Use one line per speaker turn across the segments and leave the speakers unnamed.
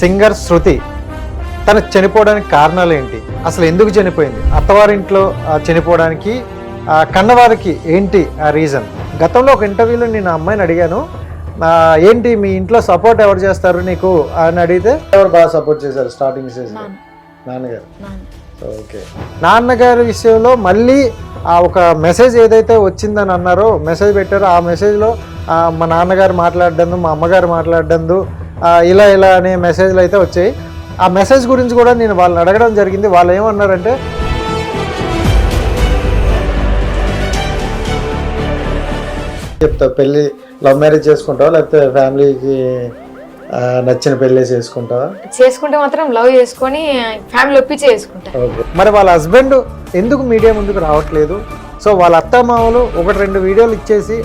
Singer శృతి తను చనిపోవడానికి కారణాలు ఏంటి? అసలు ఎందుకు చనిపోయింది? అత్తవారింట్లో ఆ, చనిపోవడానికి ఆ, కన్నవారికి ఏంటి ఆ రీజన్ గతంలో ఒక ఇంటర్వ్యూలో నేను అమ్మాయిని అడిగాను. ఏంటి మీ ఇంట్లో సపోర్ట్ ఎవరు చేస్తారు నీకు? అని అడిగితే ఎవరు బాగా సపోర్ట్ చేశారు స్టార్టింగ్ నాన్నగారు?
నాన్న.
ఓకే నాన్నగారి విషయంలో మళ్ళీ ఆ ఒక మెసేజ్ ఏదైతే వచ్చిందని అన్నారో మెసేజ్ పెట్టారో ఆ మెసేజ్లో మా నాన్నగారు మాట్లాడడం మా అమ్మగారు మాట్లాడడం ఇలా ఇలా అనే మెసేజ్లు అయితే వచ్చాయి. ఆ మెసేజ్ గురించి కూడా నేను వాళ్ళని అడగడం జరిగింది. వాళ్ళు ఏమన్నారంటే చెప్తా పెళ్ళి లవ్ మ్యారేజ్ చేసుకుంటావా? లేకపోతే ఫ్యామిలీకి నచ్చిన పెళ్ళి చేసుకుంటావా?
చేసుకుంటే మాత్రం లవ్ చేసుకొని ఫ్యామిలీ ఒప్పించి చేసుకుంటా.
మరి వాళ్ళ హస్బెండ్ ఎందుకు మీడియా ముందుకు రావట్లేదు? సో వాళ్ళ అత్తమామలు ఒకటి రెండు వీడియోలు ఇచ్చేసి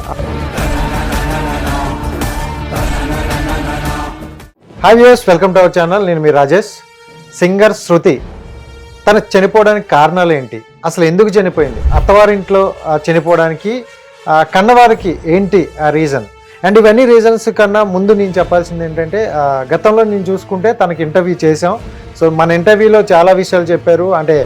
hi views welcome to our channel నేను మీ రాజేష్. సింగర్ శృతి తను చనిపోవడానికి కారణాలు ఏంటి? అసలు ఎందుకు చనిపోయింది? అత్తవారింట్లో చనిపోవడానికి కన్నవారికి ఏంటి ఆ రీజన్ అండ్ ఇవన్నీ రీజన్స్ కన్నా ముందు నేను చెప్పాల్సింది ఏంటంటే గతంలో నేను చూసుకుంటే తనకి ఇంటర్వ్యూ చేసాం సో మన ఇంటర్వ్యూలో చాలా విషయాలు చెప్పారు. అంటే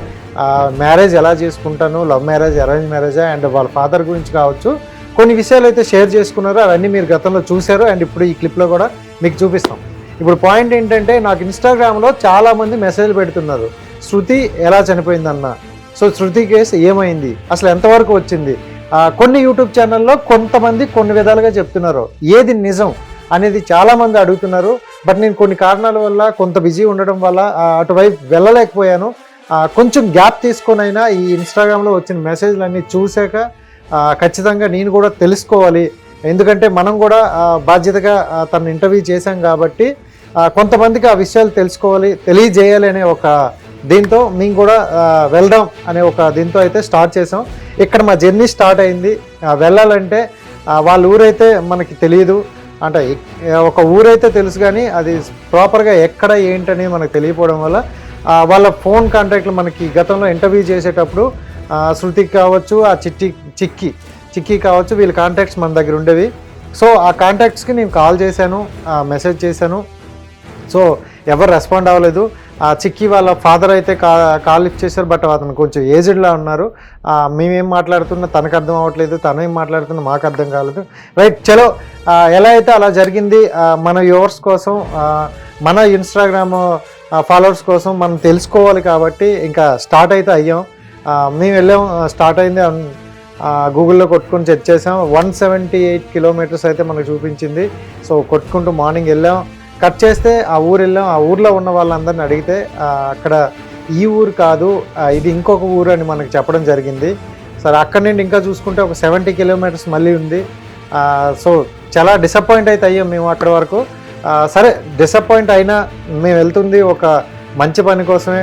మ్యారేజ్ ఎలా చేసుకుంటాను? Love marriage arrange marriage and వాళ్ళ ఫాదర్ గురించి కావచ్చు. కొన్ని విషయాలు అయితే షేర్ చేసుకున్నారు అవన్నీ మీరు గతంలో చూశారు అండ్ ఇప్పుడు ఈ క్లిప్లో కూడా మీకు చూపిస్తాం. ఇప్పుడు పాయింట్ ఏంటంటే నాకు ఇన్స్టాగ్రామ్లో చాలామంది మెసేజ్లు పెడుతున్నారు. శృతి ఎలా చనిపోయిందన్న? సో శృతి కేసు ఏమైంది? అసలు ఎంతవరకు వచ్చింది? కొన్ని యూట్యూబ్ ఛానల్లో కొంతమంది కొన్ని విధాలుగా చెప్తున్నారు. ఏది నిజం అనేది చాలామంది అడుగుతున్నారు. బట్ నేను కొన్ని కారణాల వల్ల కొంత బిజీ ఉండడం వల్ల అటువైపు వెళ్ళలేకపోయాను. కొంచెం గ్యాప్ తీసుకొనైనా ఈ ఇన్స్టాగ్రామ్లో వచ్చిన మెసేజ్లన్నీ చూశాక ఖచ్చితంగా నేను కూడా తెలుసుకోవాలి. ఎందుకంటే మనం కూడా బాధ్యతగా తను ఇంటర్వ్యూ చేశాం కాబట్టి కొంతమందికి ఆ విషయాలు తెలుసుకోవాలి తెలియజేయాలి అనే ఒక దీంతో మేము కూడా వెళ్దాం అనే ఒక దీంతో అయితే స్టార్ట్ చేసాం ఇక్కడ మా జర్నీ స్టార్ట్ అయింది. వెళ్ళాలంటే వాళ్ళ ఊరైతే మనకి తెలియదు. అంటే ఒక ఊరైతే తెలుసు కానీ అది ప్రాపర్గా ఎక్కడ ఏంటని మనకు తెలియపోవడం వల్ల వాళ్ళ ఫోన్ కాంటాక్ట్లు మనకి గతంలో ఇంటర్వ్యూ చేసేటప్పుడు శృతికి కావచ్చు ఆ చిట్టి చిక్కి చిక్కి కావచ్చు వీళ్ళ కాంటాక్ట్స్ మన దగ్గర ఉండేవి. సో ఆ కాంటాక్ట్స్కి నేను కాల్ చేశాను మెసేజ్ చేశాను. సో ఎవరు రెస్పాండ్ అవ్వలేదు. ఆ చిక్కి వాళ్ళ ఫాదర్ అయితే కా కాల్ లిఫ్ట్ చేశారు బట్ అతను కొంచెం ఏజ్డ్లా ఉన్నారు. మేమేం మాట్లాడుతున్నా తనకు అర్థం అవ్వట్లేదు తను ఏం మాట్లాడుతున్నా మాకు అర్థం కాలేదు. రైట్ చలో ఎలా అయితే అలా జరిగింది మన యువర్స్ కోసం మన ఇన్స్టాగ్రామ్ ఫాలోవర్స్ కోసం మనం తెలుసుకోవాలి కాబట్టి ఇంకా స్టార్ట్ అయితే అయ్యాం. మేము వెళ్ళాం స్టార్ట్ అయింది గూగుల్లో కొట్టుకొని చెక్ చేసాం. వన్ సెవెంటీ ఎయిట్ కిలోమీటర్స్ అయితే మనకు చూపించింది. సో కొట్టుకుంటూ మార్నింగ్ వెళ్ళాం. కట్ చేస్తే ఆ ఊరు వెళ్ళాం ఆ ఊర్లో ఉన్న వాళ్ళందరిని అడిగితే అక్కడ ఈ ఊరు కాదు ఇది ఇంకొక ఊరు అని మనకు చెప్పడం జరిగింది. సరే అక్కడి నుండి ఇంకా చూసుకుంటే ఒక సెవెంటీ కిలోమీటర్స్ మళ్ళీ ఉంది. సో చాలా డిసప్పాయింట్ అయితే అయ్యాం మేము అక్కడి వరకు. సరే డిసప్పాయింట్ అయినా మేము వెళ్తుంది ఒక మంచి పని కోసమే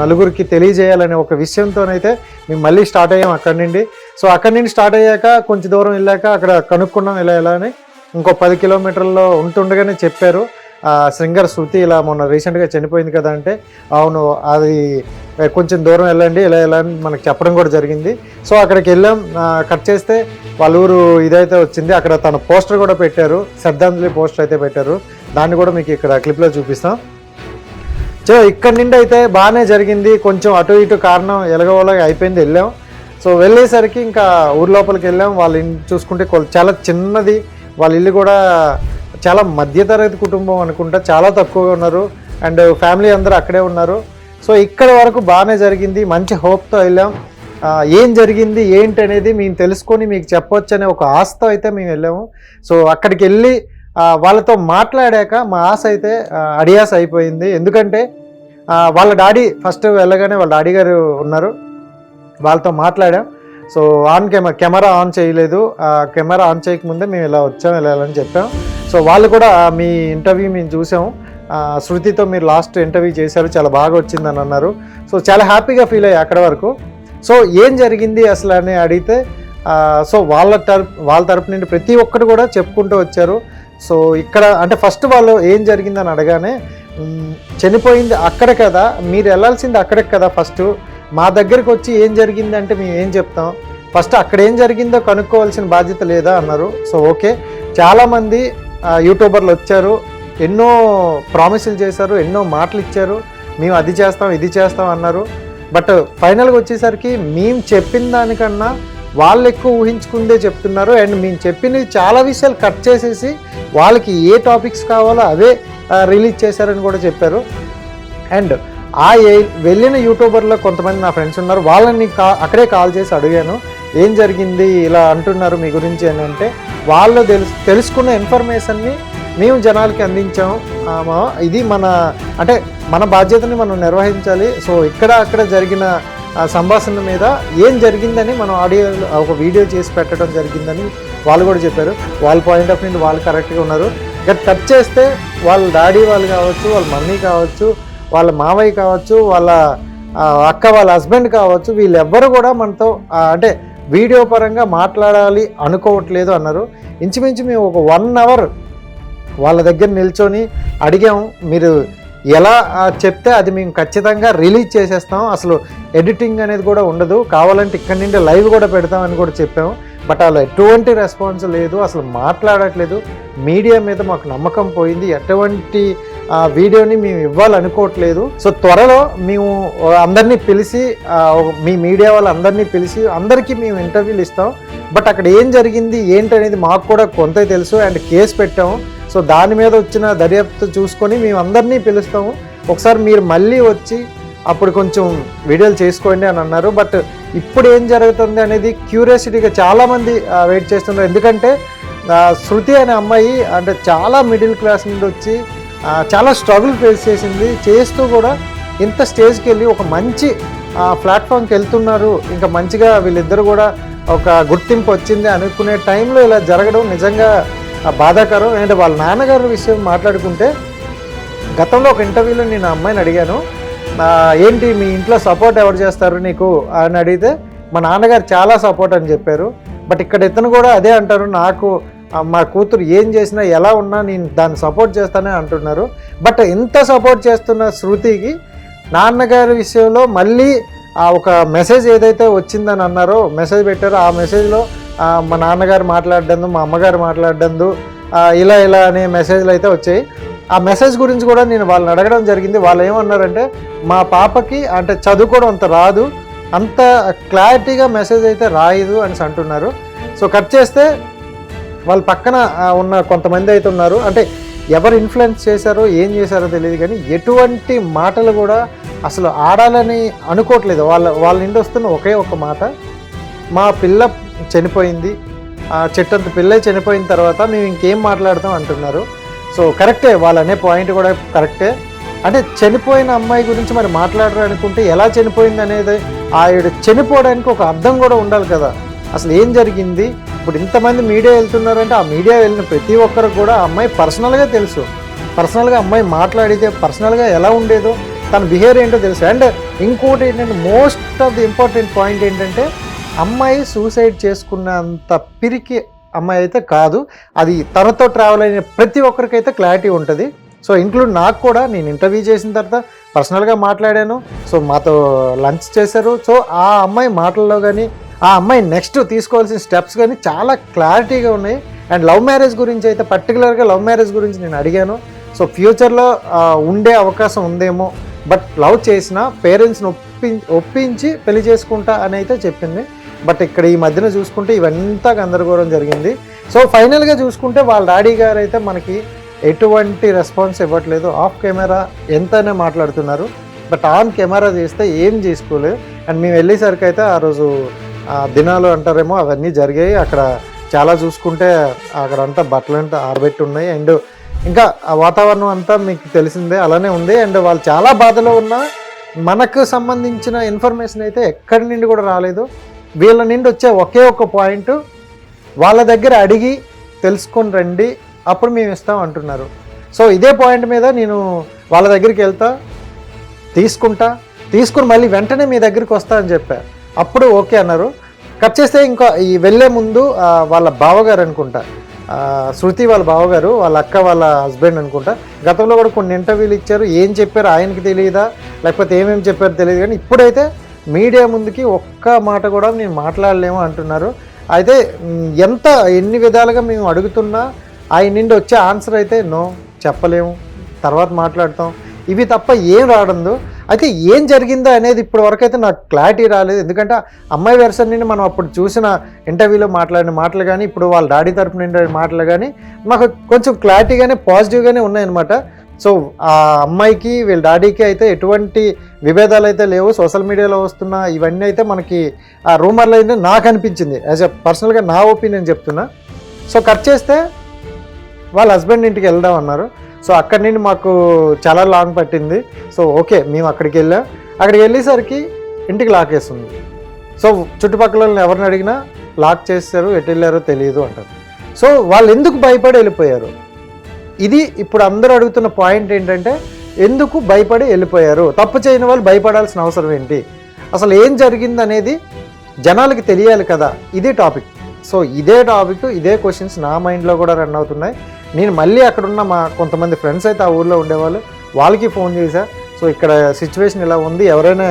నలుగురికి తెలియజేయాలనే ఒక విషయంతోనైతే మేము మళ్ళీ స్టార్ట్ అయ్యాం అక్కడి నుండి. సో అక్కడి నుండి స్టార్ట్ అయ్యాక కొంచెం దూరం వెళ్ళాక అక్కడ కనుక్కున్నాం ఇలా ఇలా అని. ఇంకో పది కిలోమీటర్లో ఉంటుండగానే చెప్పారు. సింగర్ శృతి ఇలా మొన్న రీసెంట్గా చనిపోయింది కదా అంటే అవును అది కొంచెం దూరం వెళ్ళండి ఇలా ఇలా అని మనకు చెప్పడం కూడా జరిగింది. సో అక్కడికి వెళ్ళాం కట్ చేస్తే వాళ్ళ ఊరు ఇదైతే వచ్చింది అక్కడ తన పోస్టర్ కూడా పెట్టారు శ్రద్ధాంజలి పోస్టర్ అయితే పెట్టారు. దాన్ని కూడా మీకు ఇక్కడ క్లిప్లో చూపిస్తాం. సో ఇక్కడ నుండి అయితే బాగానే జరిగింది కొంచెం అటు ఇటు కారణం ఎలగవలగా అయిపోయింది వెళ్ళాం. సో వెళ్ళేసరికి ఇంకా ఊరి లోపలికి వెళ్ళాం వాళ్ళ ఇంటి చూసుకుంటే చాలా చిన్నది వాళ్ళ ఇల్లు కూడా చాలా మధ్యతరగతి కుటుంబం అనుకుంటా చాలా తక్కువగా ఉన్నారు. అండ్ ఫ్యామిలీ అందరూ అక్కడే ఉన్నారు. సో ఇక్కడ వరకు బాగానే జరిగింది. మంచి హోప్తో వెళ్ళాం. ఏం జరిగింది ఏంటి అనేది మేము తెలుసుకొని మీకు చెప్పొచ్చు అనే ఒక ఆశతో అయితే మేము వెళ్ళాము. సో అక్కడికి వెళ్ళి వాళ్ళతో మాట్లాడాక మా ఆశ అయితే అడియాస్ అయిపోయింది. ఎందుకంటే వాళ్ళ డాడీ ఫస్ట్ వెళ్ళగానే వాళ్ళ డాడీ గారు ఉన్నారు. వాళ్ళతో మాట్లాడాం. So on camera camera on చేయలేదు. కెమెరా ఆన్ చేయకముందే మేము ఇలా వచ్చాం వెళ్ళాలని చెప్పాం. సో వాళ్ళు కూడా మీ ఇంటర్వ్యూ మేము చూసాము శృతితో మీరు లాస్ట్ ఇంటర్వ్యూ చేశారు చాలా బాగా వచ్చిందని అన్నారు. సో చాలా హ్యాపీగా ఫీల్ అయ్యాయి అక్కడ వరకు. సో ఏం జరిగింది అసలు అని అడిగితే సో వాళ్ళ తరపు వాళ్ళ తరపు నుండి ప్రతి ఒక్కరు కూడా చెప్పుకుంటూ వచ్చారు. సో ఇక్కడ అంటే ఫస్ట్ వాళ్ళు ఏం జరిగిందని అడగానే చనిపోయింది అక్కడ కదా మీరు వెళ్ళాల్సింది అక్కడికి కదా ఫస్ట్. మా దగ్గరికి వచ్చి ఏం జరిగింది అంటే మేము ఏం చెప్తాం? ఫస్ట్ అక్కడ ఏం జరిగిందో కనుక్కోవాల్సిన బాధ్యత లేదా అన్నారు. So okay. చాలామంది యూట్యూబర్లు వచ్చారు. ఎన్నో ప్రామిసులు చేశారు ఎన్నో మాటలు ఇచ్చారు. మేము అది చేస్తాం ఇది చేస్తాం అన్నారు. బట్ ఫైనల్గా వచ్చేసరికి మేము చెప్పిన దానికన్నా వాళ్ళు ఎక్కువ ఊహించుకుందే చెప్తున్నారు. అండ్ మేము చెప్పినవి చాలా విషయాలు కట్ చేసేసి వాళ్ళకి ఏ టాపిక్స్ కావాలో అవే రిలీజ్ చేశారని కూడా చెప్పారు. అండ్ ఆ ఏ- వెళ్ళిన యూట్యూబర్లో కొంతమంది నా ఫ్రెండ్స్ ఉన్నారు. వాళ్ళని కా అక్కడే కాల్ చేసి అడిగాను. ఏం జరిగింది ఇలా అంటున్నారు మీ గురించి అని అంటే వాళ్ళు తెలుసు తెలుసుకున్న ఇన్ఫర్మేషన్ని మేము జనాలకి అందించాము ఇది మన అంటే మన బాధ్యతని మనం నిర్వహించాలి. సో ఇక్కడ అక్కడ జరిగిన సంభాషణ మీద ఏం జరిగిందని మనం ఆడియో ఒక వీడియో చేసి పెట్టడం జరిగిందని వాళ్ళు కూడా చెప్పారు. వాళ్ళ పాయింట్ ఆఫ్ నుండి వాళ్ళు కరెక్ట్గా ఉన్నారు. ఇక కట్ చేస్తే వాళ్ళ డాడీ వాళ్ళు కావచ్చు వాళ్ళ మమ్మీ కావచ్చు వాళ్ళ మావయ్య కావచ్చు వాళ్ళ అక్క వాళ్ళ హస్బెండ్ కావచ్చు వీళ్ళెవ్వరు కూడా మనతో అంటే వీడియో పరంగా మాట్లాడాలి అనుకోవట్లేదు అన్నారు. ఇంచుమించు మేము ఒక వన్ అవర్ వాళ్ళ దగ్గర నిల్చొని అడిగాము మీరు ఎలా చెప్తే అది మేము ఖచ్చితంగా రిలీజ్ చేసేస్తాం. అసలు ఎడిటింగ్ అనేది కూడా ఉండదు. కావాలంటే ఇక్కడి నుండి లైవ్ కూడా పెడతామని కూడా చెప్పాము బట్ అలా ఎటువంటి రెస్పాన్స్ లేదు. అసలు మాట్లాడట్లేదు. మీడియా మీద మాకు నమ్మకం పోయింది. ఎటువంటి ఆ, వీడియోని మేము ఇవ్వాలనుకోవట్లేదు. సో త్వరలో మేము అందరినీ పిలిచి మీ మీడియా వాళ్ళందరినీ పిలిచి అందరికీ మేము ఇంటర్వ్యూలు ఇస్తాం. బట్ అక్కడ ఏం జరిగింది ఏంటనేది మాకు కూడా కొంత తెలుసు అండ్ కేసు పెట్టాము. సో దాని మీద వచ్చిన దర్యాప్తు చూసుకొని మేము అందరినీ పిలుస్తాము. ఒకసారి మీరు మళ్ళీ వచ్చి అప్పుడు కొంచెం వీడియోలు చేసుకోండి అని అన్నారు. బట్ ఇప్పుడు ఏం జరుగుతుంది అనేది క్యూరియాసిటీగా చాలామంది వెయిట్ చేస్తున్నారు. ఎందుకంటే శృతి అనే అమ్మాయి అంటే చాలా మిడిల్ క్లాస్ నుండి వచ్చి చాలా స్ట్రగుల్ ఫేస్ చేసింది. చేస్తూ కూడా ఇంత స్టేజ్కి వెళ్ళి ఒక మంచి ప్లాట్ఫామ్కి వెళ్తున్నారు. ఇంకా మంచిగా వీళ్ళిద్దరు కూడా ఒక గుర్తింపు వచ్చింది. అనుకునే టైంలో ఇలా జరగడం నిజంగా బాధాకరం. అండ్ వాళ్ళ నాన్నగారు విషయం మాట్లాడుకుంటే గతంలో ఒక ఇంటర్వ్యూలో నేను అమ్మాయిని అడిగాను. ఏంటి మీ ఇంట్లో సపోర్ట్ ఎవరు చేస్తారు నీకు? అని అడిగితే మా నాన్నగారు చాలా సపోర్ట్ అని చెప్పారు. బట్ ఇక్కడ ఇతను కూడా అదే అంటారు. నాకు మా కూతురు ఏం చేసినా ఎలా ఉన్నా నేను దాన్ని సపోర్ట్ చేస్తానే అంటున్నారు. బట్ ఇంత సపోర్ట్ చేస్తున్న శృతికి నాన్నగారి విషయంలో మళ్ళీ ఆ ఒక మెసేజ్ ఏదైతే వచ్చిందని అన్నారో మెసేజ్ పెట్టారో ఆ మెసేజ్లో మా నాన్నగారు మాట్లాడడం మా అమ్మగారు మాట్లాడడందు ఇలా ఇలా అనే మెసేజ్లు అయితే వచ్చాయి. ఆ మెసేజ్ గురించి కూడా నేను వాళ్ళని అడగడం జరిగింది. వాళ్ళు ఏమన్నారంటే మా పాపకి అంటే చదువుకోవడం అంత రాదు అంత క్లారిటీగా మెసేజ్ అయితే రాయదు అని అంటున్నారు. సో కట్ చేస్తే వాళ్ళ పక్కన ఉన్న కొంతమంది అయితే ఉన్నారు. అంటే ఎవరు ఇన్ఫ్లుయెన్స్ చేశారో ఏం చేశారో తెలియదు కానీ ఎటువంటి మాటలు కూడా అసలు ఆడాలని అనుకోవట్లేదు. వాళ్ళ వాళ్ళ నుండి వస్తున్న ఒకే ఒక మాట. మా పిల్ల చనిపోయింది. ఆ చెట్టంత పిల్ల చనిపోయిన తర్వాత మేము ఇంకేం మాట్లాడతాం అంటున్నారు. సో కరెక్టే వాళ్ళు అనే పాయింట్ కూడా కరెక్టే. అంటే చనిపోయిన అమ్మాయి గురించి మరి మాట్లాడరు అనుకుంటే ఎలా చనిపోయింది అనేది ఆవిడ చనిపోవడానికి ఒక అర్థం కూడా ఉండాలి కదా. అసలు ఏం జరిగింది? ఇప్పుడు ఇంతమంది మీడియా వెళ్తున్నారంటే ఆ మీడియా వెళ్ళిన ప్రతి ఒక్కరు కూడా అమ్మాయి పర్సనల్గా తెలుసు. పర్సనల్గా అమ్మాయి మాట్లాడితే పర్సనల్గా ఎలా ఉండేదో తన బిహేవియర్ ఏంటో తెలుసు. అండ్ ఇంకోటి ఏంటంటే most of the important point ఏంటంటే అమ్మాయి సూసైడ్ చేసుకున్నంత పిరికి అమ్మాయి అయితే కాదు. అది తనతో ట్రావెల్ అయిన ప్రతి ఒక్కరికైతే క్లారిటీ ఉంటుంది. సో ఇంక్లూడ్ నాకు కూడా నేను ఇంటర్వ్యూ చేసిన తర్వాత పర్సనల్గా మాట్లాడాను. సో మాతో లంచ్ చేశారు. సో ఆ అమ్మాయి మాటల్లో కానీ ఆ అమ్మాయి నెక్స్ట్ తీసుకోవాల్సిన స్టెప్స్ కానీ చాలా క్లారిటీగా ఉన్నాయి. అండ్ లవ్ మ్యారేజ్ గురించి అయితే పర్టికులర్గా లవ్ మ్యారేజ్ గురించి నేను అడిగాను. సో ఫ్యూచర్లో ఉండే అవకాశం ఉందేమో బట్ లవ్ చేసిన పేరెంట్స్ని ఒప్పి ఒప్పించి పెళ్ళి చేసుకుంటా అని అయితే చెప్పింది. బట్ ఇక్కడ ఈ మధ్యన చూసుకుంటే ఇవంతా గందరగోళం జరిగింది. సో ఫైనల్గా చూసుకుంటే వాళ్ళ డాడీ గారు అయితే మనకి ఎటువంటి రెస్పాన్స్ ఇవ్వట్లేదు. ఆఫ్ కెమెరా ఎంతనే మాట్లాడుతున్నారు. బట్ ఆన్ కెమెరా చేస్తే ఏం చేసుకోలేదు. అండ్ మేము వెళ్ళేసరికి అయితే ఆ రోజు దినాలు అంటారేమో అవన్నీ జరిగాయి. అక్కడ చాలా చూసుకుంటే అక్కడ అంతా బట్టలు అంతా ఆరబెట్టి ఉన్నాయి అండ్ ఇంకా ఆ వాతావరణం అంతా మీకు తెలిసిందే అలానే ఉంది. అండ్ వాళ్ళు చాలా బాధలో ఉన్న మనకు సంబంధించిన ఇన్ఫర్మేషన్ అయితే ఎక్కడి నుండి కూడా రాలేదు. వీళ్ళ నుండి వచ్చే ఒకే ఒక పాయింట్ వాళ్ళ దగ్గర అడిగి తెలుసుకొని రండి అప్పుడు మేము ఇస్తాం అంటున్నారు. సో ఇదే పాయింట్ మీద నేను వాళ్ళ దగ్గరికి వెళ్తా తీసుకుంటా తీసుకుని మళ్ళీ వెంటనే మీ దగ్గరికి వస్తా అని చెప్పాను అప్పుడు ఓకే అన్నారు. కట్ చేస్తే ఇంకా ఈ వెళ్ళే ముందు వాళ్ళ బావగారు అనుకుంటా శృతి వాళ్ళ బావగారు వాళ్ళ అక్క వాళ్ళ హస్బెండ్ అనుకుంటా గతంలో కూడా కొన్ని ఇంటర్వ్యూలు ఇచ్చారు. ఏం చెప్పారు ఆయనకి తెలియదా? లేకపోతే ఏమేమి చెప్పారో తెలియదు. కానీ ఇప్పుడైతే మీడియా ముందుకి ఒక్క మాట కూడా నేను మాట్లాడలేము అంటున్నారు. అయితే ఎంత ఎన్ని విధాలుగా మేము అడుగుతున్నా ఆయన నుండి వచ్చే ఆన్సర్ అయితే నో చెప్పలేము. తర్వాత మాట్లాడతాం. ఇవి తప్ప ఏం రావడందు అయితే ఏం జరిగిందో అనేది ఇప్పటి వరకైతే అయితే నాకు క్లారిటీ రాలేదు. ఎందుకంటే అమ్మాయి వెర్షన్ నుండి మనం అప్పుడు చూసిన ఇంటర్వ్యూలో మాట్లాడిన మాటలు కానీ ఇప్పుడు వాళ్ళ డాడీ తరపు నుండి మాటలు కానీ మాకు కొంచెం క్లారిటీగానే పాజిటివ్గానే ఉన్నాయన్నమాట సో ఆ అమ్మాయికి వీళ్ళ డాడీకి అయితే ఎటువంటి విభేదాలు అయితే లేవు. సోషల్ మీడియాలో వస్తున్న ఇవన్నీ అయితే మనకి ఆ రూమర్లు అయితే నాకు అనిపించింది. యాజ్ ఎ పర్సనల్గా నా ఒపీనియన్ చెప్తున్నా. సో కట్ చేస్తే వాళ్ళ హస్బెండ్ ఇంటికి వెళ్దాం అన్నారు. సో అక్కడి నుండి మాకు చాలా లాంగ్ పట్టింది. సో ఓకే మేము అక్కడికి వెళ్ళాం. అక్కడికి వెళ్ళేసరికి ఇంటికి లాక్ వేస్తుంది సో చుట్టుపక్కల ఎవరిని అడిగినా లాక్ చేస్తారు ఎటు వెళ్ళారో తెలియదు అంటారు. సో వాళ్ళు ఎందుకు భయపడి వెళ్ళిపోయారు? ఇది ఇప్పుడు అందరూ అడుగుతున్న పాయింట్ ఏంటంటే ఎందుకు భయపడి వెళ్ళిపోయారు? తప్పు చేయని వాళ్ళు భయపడాల్సిన అవసరం ఏంటి? అసలు ఏం జరిగింది అనేది జనాలకి తెలియాలి కదా. ఇదే టాపిక్. సో ఇదే టాపిక్ ఇదే క్వశ్చన్స్ నా మైండ్లో కూడా రన్ అవుతున్నాయి. నేను మళ్ళీ అక్కడున్న మా కొంతమంది ఫ్రెండ్స్ అయితే ఆ ఊర్లో ఉండేవాళ్ళు వాళ్ళకి ఫోన్ చేశా. సో ఇక్కడ సిచ్యువేషన్ ఇలా ఉంది. ఎవరైనా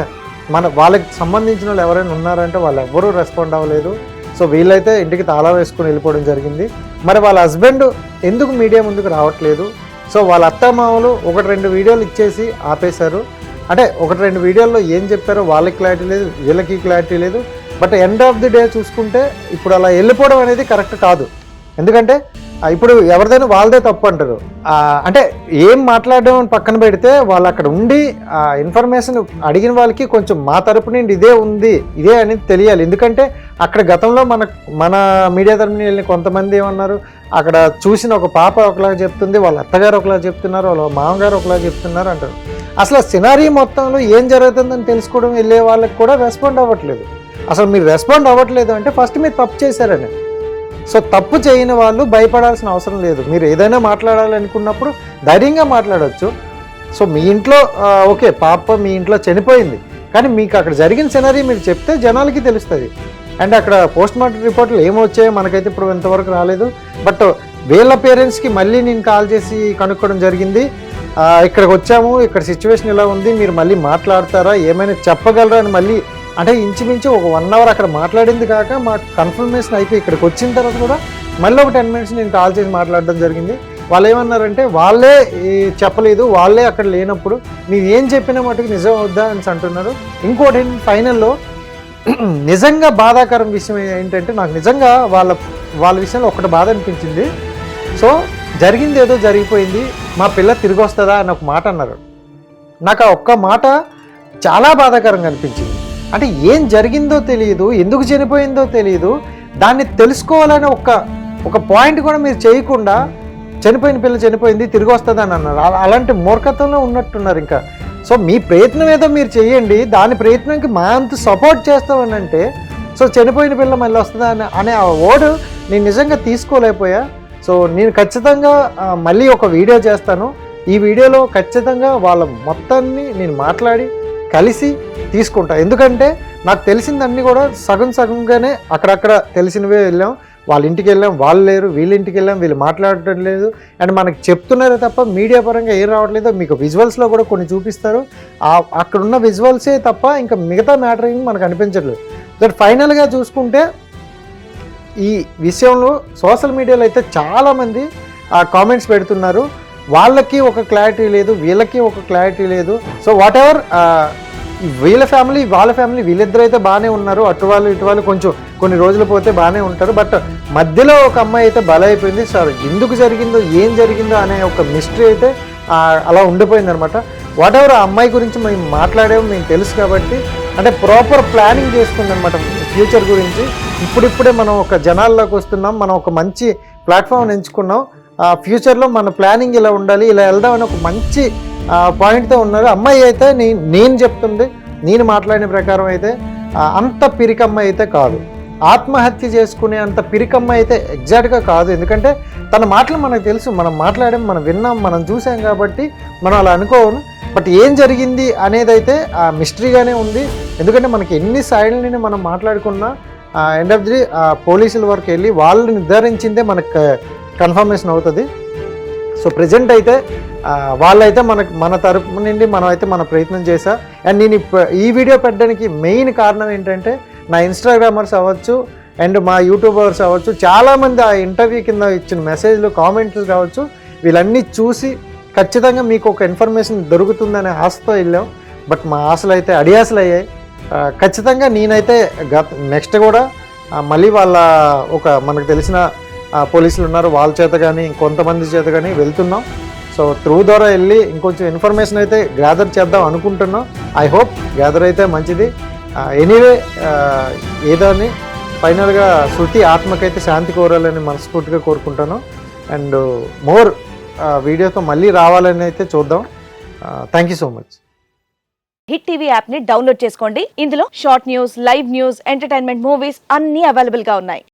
మన వాళ్ళకి సంబంధించిన వాళ్ళు ఎవరైనా ఉన్నారంటే వాళ్ళు ఎవ్వరూ రెస్పాండ్ అవ్వలేదు. సో వీళ్ళైతే ఇంటికి తాళా వేసుకుని వెళ్ళిపోవడం జరిగింది. మరి వాళ్ళ హస్బెండ్ ఎందుకు మీడియా ముందుకు రావట్లేదు? సో వాళ్ళ అత్తమామలు ఒకటి రెండు వీడియోలు ఇచ్చేసి ఆపేశారు. అంటే ఒకటి రెండు వీడియోల్లో ఏం చెప్పారో వాళ్ళకి క్లారిటీ లేదు వీళ్ళకి క్లారిటీ లేదు. But end of the day చూసుకుంటే ఇప్పుడు అలా వెళ్ళిపోవడం అనేది కరెక్ట్ కాదు. ఎందుకంటే ఇప్పుడు ఎవరిదైనా వాళ్ళదే తప్పు అంటారు. అంటే ఏం మాట్లాడడం అని పక్కన పెడితే వాళ్ళు అక్కడ ఉండి ఆ ఇన్ఫర్మేషన్ అడిగిన వాళ్ళకి కొంచెం మా తరపు నుండి ఇదే ఉంది ఇదే అనేది తెలియాలి. ఎందుకంటే అక్కడ గతంలో మన మన మీడియా తరపు వెళ్ళిన కొంతమంది ఏమన్నారు అక్కడ చూసిన ఒక పాప ఒకలాగా చెప్తుంది వాళ్ళ అత్తగారు ఒకలాగా చెప్తున్నారు వాళ్ళ మామగారు ఒకలాగా చెప్తున్నారు అంటారు. అసలు సినారీ మొత్తంలో ఏం జరుగుతుందని తెలుసుకోవడం వెళ్ళే వాళ్ళకి కూడా రెస్పాండ్ అవ్వట్లేదు. అసలు మీరు రెస్పాండ్ అవ్వట్లేదు అంటే ఫస్ట్ మీరు తప్పు చేశారని. సో తప్పు చేయని వాళ్ళు భయపడాల్సిన అవసరం లేదు. మీరు ఏదైనా మాట్లాడాలనుకున్నప్పుడు ధైర్యంగా మాట్లాడవచ్చు సో మీ ఇంట్లో ఓకే పాప మీ ఇంట్లో చనిపోయింది. కానీ మీకు అక్కడ జరిగిన సినరీ మీరు చెప్తే జనాలకి తెలుస్తుంది. అండ్ అక్కడ పోస్ట్ మార్టం రిపోర్ట్లు ఏమొచ్చాయో మనకైతే ఇప్పుడు ఇంతవరకు రాలేదు. బట్ వీళ్ళ పేరెంట్స్కి మళ్ళీ నేను కాల్ చేసి కనుక్కోవడం జరిగింది. ఇక్కడికి వచ్చాము. ఇక్కడ సిచ్యువేషన్ ఇలా ఉంది? మీరు మళ్ళీ మాట్లాడతారా? ఏమైనా చెప్పగలరా అని మళ్ళీ అంటే ఇంచుమించు ఒక వన్ అవర్ అక్కడ మాట్లాడింది కాక మాకు కన్ఫర్మేషన్ అయిపోయి ఇక్కడికి వచ్చిన తర్వాత కూడా మళ్ళీ ఒక టెన్ మినిట్స్ నేను కాల్ చేసి మాట్లాడడం జరిగింది. వాళ్ళు ఏమన్నారంటే వాళ్ళే చెప్పలేదు వాళ్ళే అక్కడ లేనప్పుడు నీవు ఏం చెప్పినా మటుకు నిజం అవుద్దా అని అంటున్నారు. ఇంకోటి ఫైనల్లో నిజంగా బాధాకరం విషయం ఏంటంటే నాకు నిజంగా వాళ్ళ వాళ్ళ విషయంలో ఒకటి బాధ అనిపించింది. సో జరిగింది ఏదో జరిగిపోయింది మా పిల్ల తిరిగి వస్తుందా అని ఒక మాట అన్నారు. నాకు ఆ ఒక్క మాట చాలా బాధాకరంగా అనిపించింది. అంటే ఏం జరిగిందో తెలియదు ఎందుకు చనిపోయిందో తెలియదు దాన్ని తెలుసుకోవాలని ఒక ఒక పాయింట్ కూడా మీరు చేయకుండా చనిపోయిన పిల్ల చనిపోయింది తిరిగి వస్తుందని అన్నారు. అలాంటి మూర్ఖత్వంలో ఉన్నట్టున్నారు ఇంకా. సో మీ ప్రయత్నం ఏదో మీరు చేయండి దాని ప్రయత్నంకి మా అంత సపోర్ట్ చేస్తామని అంటే సో చనిపోయిన పిల్ల మళ్ళీ వస్తుందా అని అనే ఆ ఓడు నేను నిజంగా తీసుకోలేకపోయా. సో నేను ఖచ్చితంగా మళ్ళీ ఒక వీడియో చేస్తాను. ఈ వీడియోలో ఖచ్చితంగా వాళ్ళ మొత్తాన్ని నేను మాట్లాడి కలిసి తీసుకుంటా. ఎందుకంటే నాకు తెలిసిందన్నీ కూడా సగం సగంగానే అక్కడక్కడ తెలిసినవే వెళ్ళాం. వాళ్ళ ఇంటికి వెళ్ళాం. వాళ్ళు లేరు వీళ్ళ ఇంటికి వెళ్ళాం. వీళ్ళు మాట్లాడటం లేదు. అండ్ మనకి చెప్తున్నారే తప్ప మీడియా పరంగా ఏం రావట్లేదో మీకు విజువల్స్లో కూడా కొన్ని చూపిస్తారు. అక్కడ అక్కడున్న విజువల్సే తప్ప ఇంకా మిగతా మ్యాటర్ ఏమి మనకు అనిపించట్లేదు. బట్ ఫైనల్గా చూసుకుంటే ఈ విషయంలో సోషల్ మీడియాలో అయితే చాలామంది ఆ కామెంట్స్ పెడుతున్నారు. వాళ్ళకి ఒక క్లారిటీ లేదు వీళ్ళకి ఒక క్లారిటీ లేదు. సో వాట్ ఎవర్ వీళ్ళ ఫ్యామిలీ వాళ్ళ ఫ్యామిలీ వీళ్ళిద్దరు అయితే బాగానే ఉన్నారు. అటు వాళ్ళు ఇటు వాళ్ళు కొంచెం కొన్ని రోజులు పోతే బాగానే ఉంటారు. బట్ మధ్యలో ఒక అమ్మాయి అయితే బలైపోయింది. సార్ ఎందుకు జరిగిందో ఏం జరిగిందో అనే ఒక మిస్టరీ అయితే అలా ఉండిపోయింది అనమాట వాట్ ఎవర్ ఆ అమ్మాయి గురించి మేము మాట్లాడేమో మేము తెలుసు కాబట్టి అంటే ప్రాపర్ ప్లానింగ్ చేసుకుందనమాట ఫ్యూచర్ గురించి. ఇప్పుడిప్పుడే మనం ఒక జనాల్లోకి వస్తున్నాం. మనం ఒక మంచి ప్లాట్ఫామ్ ఎంచుకున్నాం. ఫ్యూచర్లో మన ప్లానింగ్ ఇలా ఉండాలి ఇలా వెళ్దామని ఒక మంచి పాయింట్తో ఉన్నారు. అమ్మాయి అయితే నేను నేను చెప్తుంది నేను మాట్లాడిన ప్రకారం అయితే అంత పిరికమ్మ అయితే కాదు. ఆత్మహత్య చేసుకునే అంత పిరికమ్మ అయితే ఎగ్జాక్ట్గా కాదు. ఎందుకంటే తన మాటలు మనకు తెలుసు మనం మాట్లాడాం మనం విన్నాం మనం చూసాం కాబట్టి మనం అలా అనుకోను బట్ ఏం జరిగింది అనేది అయితే ఆ మిస్టరీగానే ఉంది. ఎందుకంటే మనకి ఎన్ని సైడ్లని మనం మాట్లాడుకున్నా ఎండ్ ఆఫ్ ది పోలీసుల వరకు వెళ్ళి వాళ్ళు నిర్ధారించిందే మనకు కన్ఫర్మేషన్ అవుతుంది. సో ప్రజెంట్ అయితే వాళ్ళైతే మనకు మన తరపు నుండి మనం అయితే మన ప్రయత్నం చేసా. అండ్ నేను ఈ వీడియో పెట్టడానికి మెయిన్ కారణం ఏంటంటే నా ఇన్స్టాగ్రామర్స్ అవ్వచ్చు అండ్ మా యూట్యూబర్స్ అవ్వచ్చు చాలామంది ఆ ఇంటర్వ్యూ కింద ఇచ్చిన మెసేజ్లు కామెంట్లు కావచ్చు వీళ్ళన్నీ చూసి ఖచ్చితంగా మీకు ఒక ఇన్ఫర్మేషన్ దొరుకుతుందనే ఆశతో వెళ్ళాం. బట్ మా ఆశలు అయితే అడియాసలు అయ్యాయి ఖచ్చితంగా నేనైతే గత నెక్స్ట్ కూడా మళ్ళీ వాళ్ళ ఒక మనకు తెలిసిన పోలీసులు ఉన్నారు వాళ్ళ చేత కానీ ఇంకొంతమంది చేత కానీ వెళ్తున్నాం. సో త్రూ ద్వారా వెళ్ళి ఇంకొంచెం ఇన్ఫర్మేషన్ అయితే గ్యాదర్ చేద్దాం అనుకుంటున్నాం. ఐ హోప్ గ్యాదర్ అయితే మంచిది. ఎనీవే ఏదో అని ఫైనల్గా శృతి ఆత్మకైతే శాంతి కోరాలని మనస్ఫూర్తిగా కోరుకుంటాను. అండ్ మోర్ వీడియోతో మళ్ళీ రావాలని అయితే చూద్దాం. Thank you so much
Hit TV యాప్ని డౌన్లోడ్ చేసుకోండి. ఇందులో short news live news entertainment movies అన్ని అవైలబుల్గా ఉన్నాయి.